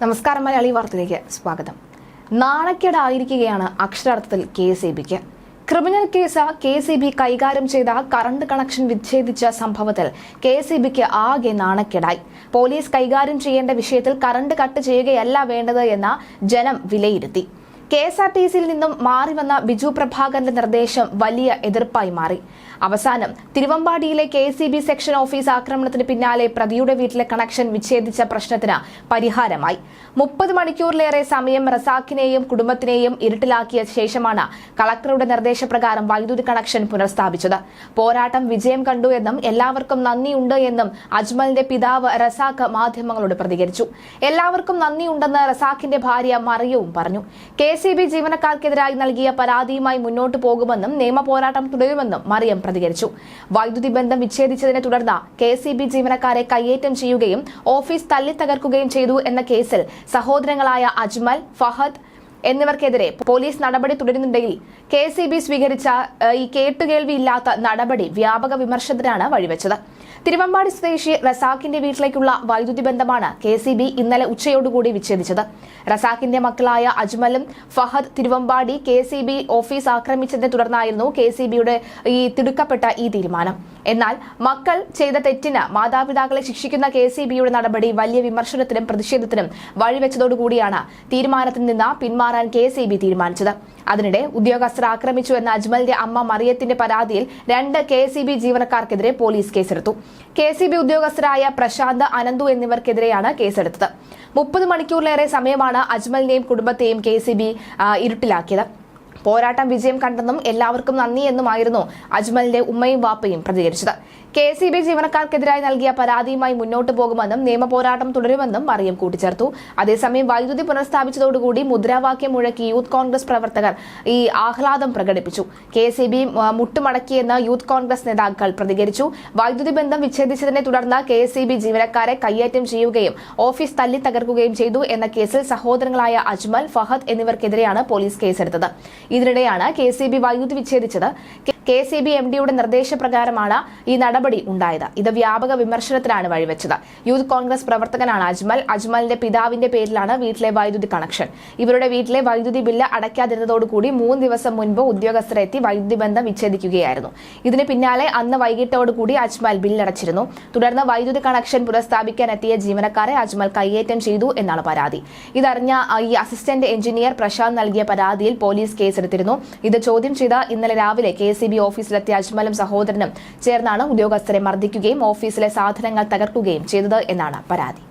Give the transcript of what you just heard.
നമസ്കാരം മലയാളി വാർത്തയിലേക്ക് സ്വാഗതം. നാണക്കേടായിരിക്കുകയാണ് അക്ഷരാർത്ഥത്തിൽ കെ എസ് ഇ ബിക്ക്. Criminal case K S E B കൈകാര്യം ചെയ്ത കറണ്ട് കണക്ഷൻ വിച്ഛേദിച്ച സംഭവത്തിൽ കെ എസ് ഇ ബിക്ക് ആകെ നാണക്കേടായി. പോലീസ് കൈകാര്യം ചെയ്യേണ്ട വിഷയത്തിൽ കറണ്ട് കട്ട് ചെയ്യുകയല്ല വേണ്ടത് എന്ന ജനം വിലയിരുത്തി. കെ എസ് ആർ ടി സിയിൽ നിന്നും മാറി വന്ന ബിജു പ്രഭാകരന്റെ നിർദ്ദേശം വലിയ എതിർപ്പായി മാറി. അവസാനം തിരുവമ്പാടിയിലെ K C B section office ആക്രമണത്തിന് പിന്നാലെ പ്രതിയുടെ വീട്ടിലെ കണക്ഷൻ വിച്ഛേദിച്ച പ്രശ്നത്തിന് പരിഹാരമായി. മുപ്പത് മണിക്കൂറിലേറെ സമയം റസാഖിനെയും കുടുംബത്തിനെയും ഇരുട്ടിലാക്കിയ ശേഷമാണ് കളക്ടറുടെ നിർദ്ദേശപ്രകാരം വൈദ്യുതി കണക്ഷൻ പുനഃസ്ഥാപിച്ചത്. പോരാട്ടം വിജയം കണ്ടു എന്നും എല്ലാവർക്കും നന്ദിയുണ്ട് എന്നും അജ്മലിന്റെ പിതാവ് റസാഖ് മാധ്യമങ്ങളോട് പ്രതികരിച്ചു. എല്ലാവർക്കും നന്ദിയുണ്ടെന്ന് റസാഖിന്റെ ഭാര്യ മറിയവും പറഞ്ഞു. കെ സി ബി ജീവനക്കാർക്കെതിരായി നൽകിയ പരാതിയുമായി മുന്നോട്ടു പോകുമെന്നും നിയമ പോരാട്ടം തുടരുമെന്നും മറിയം പ്രതികരിച്ചു. വൈദ്യുതി ബന്ധം വിച്ഛേദിച്ചതിനെ തുടർന്ന് കെ സി ബി ജീവനക്കാരെ കയ്യേറ്റം ചെയ്യുകയും ഓഫീസ് തല്ലിത്തകർക്കുകയും ചെയ്തു എന്ന കേസിൽ സഹോദരങ്ങളായ അജ്മൽ ഫഹദ് എന്നിവർക്കെതിരെ പോലീസ് നടപടി തുടരുന്നുണ്ടെങ്കിൽ കെ സി ബി സ്വീകരിച്ച ഈ കേട്ടുകേൾവിയില്ലാത്ത നടപടി വ്യാപക വിമർശനത്തിനാണ് വഴിവെച്ചത്. തിരുവമ്പാടി സ്വദേശി റസാഖിന്റെ വീട്ടിലേക്കുള്ള വൈദ്യുതി ബന്ധമാണ് കെ സി ബി ഇന്നലെ ഉച്ചയോടുകൂടി വിച്ഛേദിച്ചത്. റസാഖിന്റെ മക്കളായ അജ്മലും Fahad Thiruvambadi K C B office ആക്രമിച്ചതിനെ തുടർന്നായിരുന്നു കെ സി ബിയുടെ ഈ തിടുക്കപ്പെട്ട ഈ തീരുമാനം. എന്നാൽ മക്കൾ ചെയ്ത തെറ്റിന് മാതാപിതാക്കളെ ശിക്ഷിക്കുന്ന കെ സി ബിയുടെ നടപടി വലിയ വിമർശനത്തിനും പ്രതിഷേധത്തിനും വഴിവെച്ചതോടുകൂടിയാണ് തീരുമാനത്തിൽ നിന്ന് പിന്മാറാൻ കെ സി ബി തീരുമാനിച്ചത്. അതിനിടെ ഉദ്യോഗസ്ഥർ ആക്രമിച്ചു എന്ന അജ്മലിന്റെ അമ്മ മറിയത്തിന്റെ പരാതിയിൽ രണ്ട് കെ സി ബി ജീവനക്കാർക്കെതിരെ പോലീസ് കേസെടുത്തു. കെ സി ബി ഉദ്യോഗസ്ഥരായ പ്രശാന്ത് അനന്തു എന്നിവർക്കെതിരെയാണ് കേസെടുത്തത്. മുപ്പത് മണിക്കൂറിലേറെ സമയമാണ് അജ്മലിനെയും കുടുംബത്തെയും കെ സി ബി ഇരുട്ടിലാക്കിയത്. പോരാട്ടം വിജയം കണ്ടെന്നും എല്ലാവർക്കും നന്ദി എന്നുമായിരുന്നു അജ്മലിന്റെ ഉമ്മയും വാപ്പയും പ്രതികരിച്ചത്. കെ സി ബി ജീവനക്കാർക്കെതിരായി നൽകിയ പരാതിയുമായി മുന്നോട്ട് പോകുമെന്നും നിയമപോരാട്ടം തുടരുമെന്നും മറിയം കൂട്ടിച്ചേർത്തു. അതേസമയം വൈദ്യുതി പുനഃസ്ഥാപിച്ചതോടുകൂടി മുദ്രാവാക്യം മുഴക്കി യൂത്ത് കോൺഗ്രസ് പ്രവർത്തകർ ഈ ആഹ്ലാദം പ്രകടിപ്പിച്ചു. കെ സി ബി മുട്ടുമടക്കിയെന്ന് യൂത്ത് കോൺഗ്രസ് നേതാക്കൾ പ്രതികരിച്ചു. വൈദ്യുതി ബന്ധം വിച്ഛേദിച്ചതിനെ തുടർന്ന് കെ സി ബി ജീവനക്കാരെ കയ്യേറ്റം ചെയ്യുകയും ഓഫീസ് തല്ലി തകർക്കുകയും ചെയ്തു എന്ന കേസിൽ സഹോദരങ്ങളായ അജ്മൽ ഫഹദ് എന്നിവർക്കെതിരെയാണ് പോലീസ് കേസെടുത്തത്. ഇതിനിടെയാണ് കെ സി ബി വൈദ്യുതി വിച്ഛേദിച്ചത്. കെ സി ബി എം ഡിയുടെ നിർദ്ദേശപ്രകാരമാണ് ഈ നടപടി ഉണ്ടായത്. ഇത് വ്യാപക വിമർശനത്തിനാണ് വഴിവെച്ചത്. യൂത്ത് കോൺഗ്രസ് പ്രവർത്തകനാണ് അജ്മൽ. അജ്മലിന്റെ പിതാവിന്റെ പേരിലാണ് വീട്ടിലെ വൈദ്യുതി കണക്ഷൻ. ഇവരുടെ വീട്ടിലെ വൈദ്യുതി ബില്ല് അടയ്ക്കാതിരുന്നതോടുകൂടി മൂന്ന് ദിവസം മുൻപ് ഉദ്യോഗസ്ഥരെത്തി വൈദ്യുതി ബന്ധം വിച്ഛേദിക്കുകയായിരുന്നു. ഇതിന് പിന്നാലെ അന്ന് വൈകിട്ടോടുകൂടി അജ്മൽ ബില്ലടച്ചിരുന്നു. തുടർന്ന് വൈദ്യുതി കണക്ഷൻ പുനഃസ്ഥാപിക്കാൻ എത്തിയ ജീവനക്കാരെ അജ്മൽ കയ്യേറ്റം ചെയ്തു എന്നാണ് പരാതി. ഇതറിഞ്ഞ ഈ അസിസ്റ്റന്റ് എഞ്ചിനീയർ പ്രശാന്ത് നൽകിയ പരാതിയിൽ പോലീസ് കേസെടുത്തിരുന്നു. ഇത് ചോദ്യം ചെയ്ത ഇന്നലെ രാവിലെ കെ സി ബി ഓഫീസിലെത്തിയ അജ്മലും സഹോദരനും ചേർന്നാണ് ഉദ്യോഗസ്ഥരെ മർദ്ദിക്കുകയും ഓഫീസിലെ സാധനങ്ങൾ തകർക്കുകയും ചെയ്തത് എന്നാണ് പരാതി.